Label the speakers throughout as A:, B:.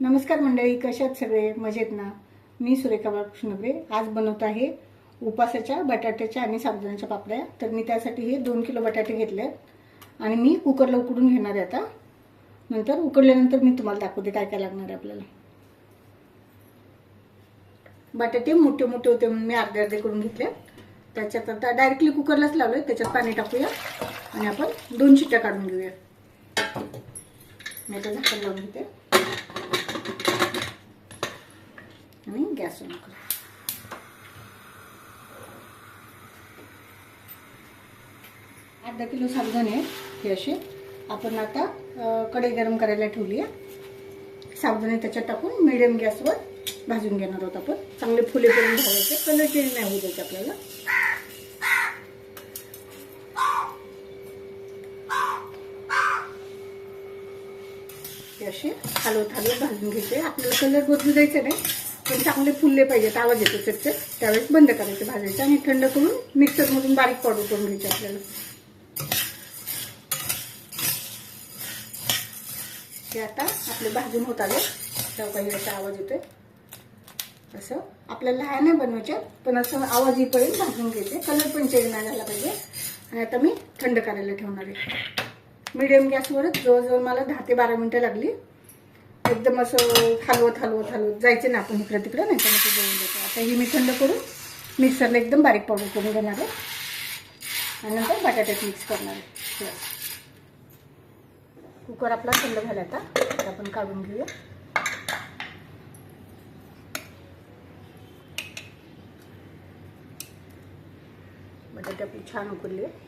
A: नमस्कार मंडळी कशात सगळे? मजेत ना? मी सुरेखा बाळकृष्णगरे आज बनवत आहे उपासाच्या बटाट्याच्या आणि साबुदाण्याच्या पापड्या. तर मी त्यासाठी हे दोन किलो बटाटे घेतले आहेत. आणि मी कुकरला उकडून घेणार आहे आता. नंतर उकडल्यानंतर मी तुम्हाला दाखवते काय काय लागणार आहे आपल्याला. बटाटे मोठे मोठे होते म्हणून मी अर्धे अर्धे करून घेतले त्याच्यात आता डायरेक्टली कुकरलाच लावले त्याच्यात पाणी टाकूया. आणि आपण दोन शिट्ट्या काढून घेऊया. मी आता झाकण लावून घेते आणि गॅस ऑन करू. अर्धा किलो साबुदाणे हे असे. आपण आता कढई गरम करायला ठेवली आहे. साबुदाणे त्याच्यात टाकून मिडियम गॅसवर भाजून घेणार आहोत आपण. चांगले फुले करून भाजायचे. कलर चेंज नाही होऊ द्यायचे आपल्याला. ते असे हलवत हलवत भाजून घ्यायचे. आपल्याला कलर बदलू द्यायचा नाही. पण चांगले फुलले पाहिजेत आवाज येतो चटचट. त्यावेळेस बंद करायचे भाजायचे आणि थंड करून मिक्सरमधून बारीक पावडर करून घ्यायचे आपल्याला. ते आता आपले भाजून होत आले. तेव्हा काही आवाज येतोय. असं. आपल्याला लहान नाही बनवायचे पण असं आवाज येईपर्यंत भाजून घ्यायचे. कलर पण चेंज नाही झाला पाहिजे. आणि आता मी थंड करायला ठेवणार आहे. मिडियम गॅसवरच जवळजवळ मला दहा ते बारा मिनटं लागली. एकदम असं हलवत हलवत हलवत जायचं ना आपण इकडं तिकडं नाही तर मग जळून आता ही मी थंड करून मिक्सरला एकदम बारीक पावडर करून घेणार आहे. आणि नंतर बटाट्यात मिक्स करणार आहे. कुकर आपला थंड झाला आता. आपण काढून घेऊया. बटाटे आपली छान उकरली आहे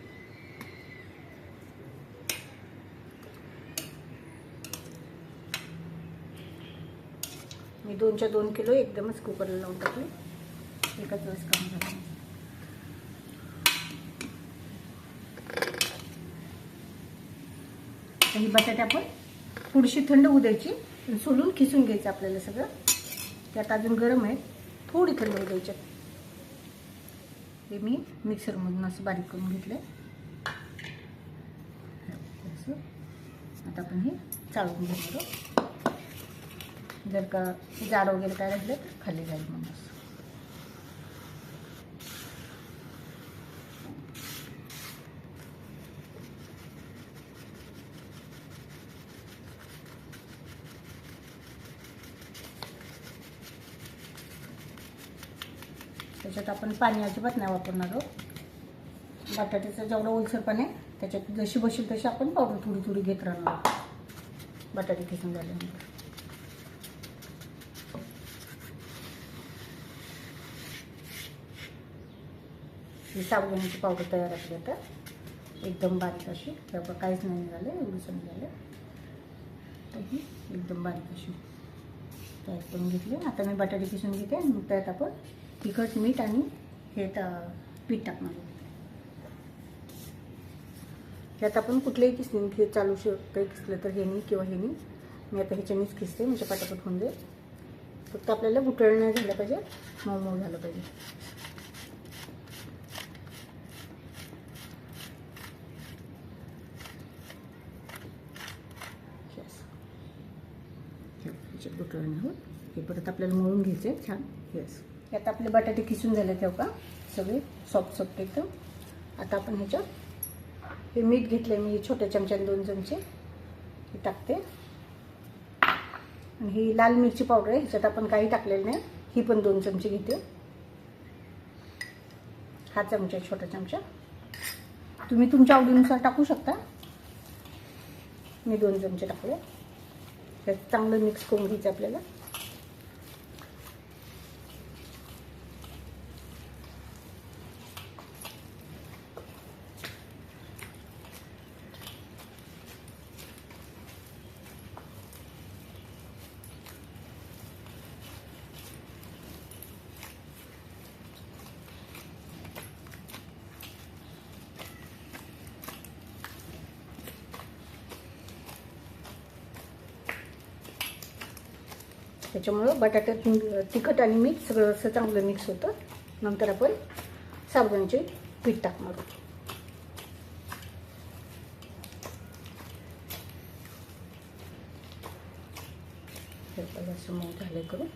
A: मी दोनच्या दोन किलो एकदमच कुकरला लावून टाकले. एकाच वेळेस काम झालं. ही बटाटे आपण थोडीशी थंड होऊ द्यायची सोलून खिसून घ्यायचं आपल्याला सगळं. त्यात अजून गरम आहे थोडी थंड होऊ द्यायची. हे मी मिक्सरमधून असं बारीक करून घेतलं असं. आता आपण हे चाळून घेतो जर का जाड वगैरे काय राहिलं तर खाली जाईल म्हणून असं त्याच्यात आपण पाणी अजिबात नाही वापरणार आहोत बटाट्याचं जेवढं ओलसरपणे आहे त्याच्यात जशी बसेल तशी आपण पावडर थोडी थोडी घेत राहणार. बटाटे खिसून झाल्यानंतर. ही साबुदाण्याची पावडर तयार असली आता. एकदम बारीक अशी. तेव्हा काहीच नाही निघालं एवढंच निघालं तर ही एकदम बारीक अशी. तयार करून घेतली. आता मी बटाटे किसून घेते आणि मग त्यात आपण तिखट मीठ आणि हे पीठ टाकणार त्यात आपण कुठलेही किसणी हे चालू शकतं किसलं तर हेनी किंवा हेनी मी आता ह्याच्यानीच किसते. म्हणजे पटापट होऊन जाईल. फक्त आपल्याला गुटळ नाही झालं पाहिजे मऊ मऊ झालं पाहिजे. हे ह्याच्यात आहोत हे. परत आपल्याला मळून घ्यायचे छान. येस यात आपले बटाटे किसून झाले तेव्हा हो का? सगळे सॉफ्ट सॉफ्ट एकदम. आता आपण ह्याच्यात हे मीठ घेतले मी छोट्या चमच्याने दोन चमचे. हे टाकते. आणि ही लाल मिरची पावडर आहे ह्याच्यात आपण काही टाकलेलं नाही. ही पण दोन चमचे घेते. हा चमचा आहे, छोटा चमचा. तुम्ही तुमच्या आवडीनुसार टाकू शकता. मी दोन चमचे टाकले. चांगलं मिक्स करून घ्यायचं आपल्याला. त्याच्यामुळं बटाट्यात तिखट आणि मीठ सगळं असं चांगलं मिक्स होतं. नंतर आपण साबुदाण्याचे पीठ टाकणार असं मऊ झालं करून.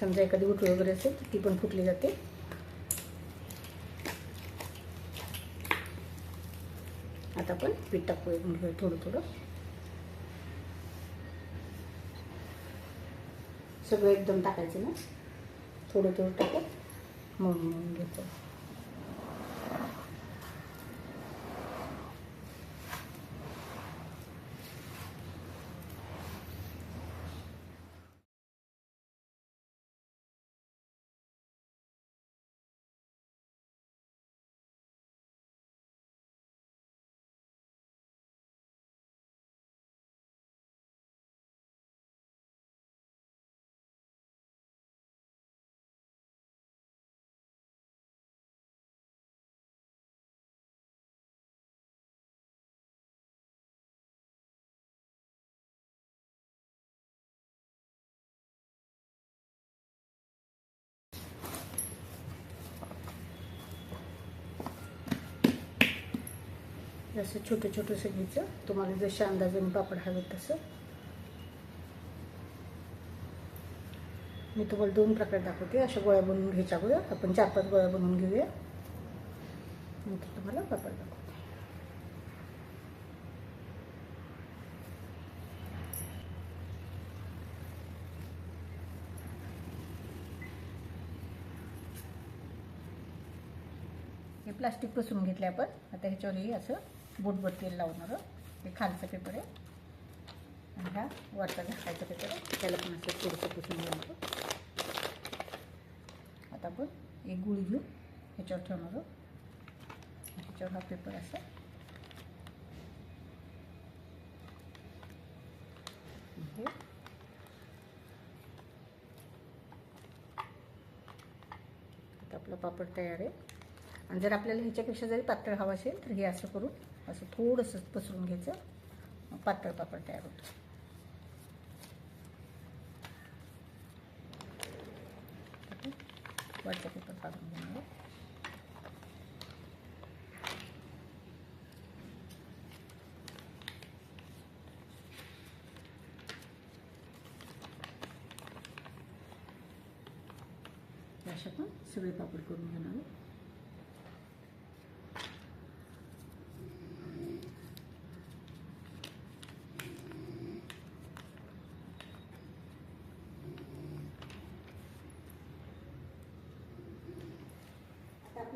A: समजा एखादी उठवी वगैरे असेल तर ती पण फुटली जाते. आता आपण पीठ टाकूया. थोडं थोडं. सगळं एकदम टाकायचं ना? थोडं थोडं टाकत मग घेतो. जसं छोटं छोटं सगळीचं तुम्हाला जशा अंदाजाने पापड हवेत तसं. मी तुम्हाला दोन प्रकार दाखवते. अशा गोळ्या बनवून घ्यायच्या अगोदर. आपण चार पाच गोळ्या बनवून घेऊया. नंतर तुम्हाला पापड दाखवते. हे प्लास्टिक पसरून घेतलं आपण. आता ह्याच्यावरही असं बोटभर तेल लावणार. हे खालचा पेपर आहे. आणि हा वरचा झाकायचा पेपर आहे त्याला पण असं थोडंसं पुसून घेणार. आता आपण एक गुळी घेऊन ह्याच्यावर ठेवणार ह्याच्यावर हा पेपर असा. हे. आता आपला पापड तयार आहे. आणि जर आपल्याला ह्याच्यापेक्षा जरी पातळ हवं असेल तर हे असं करून असं थोडंसं पसरून घ्यायचं. मग पातळ पापड तयार होतं. वरचा पेपर काढून घेणार अशा पण सगळे पापड करून घेणार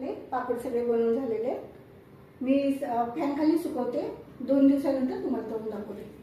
A: आपले पापड सगळे बनवून झालेले. मी फॅन खाली सुकवते. दोन दिवसानंतर तुम्हाला तळून दाखवते.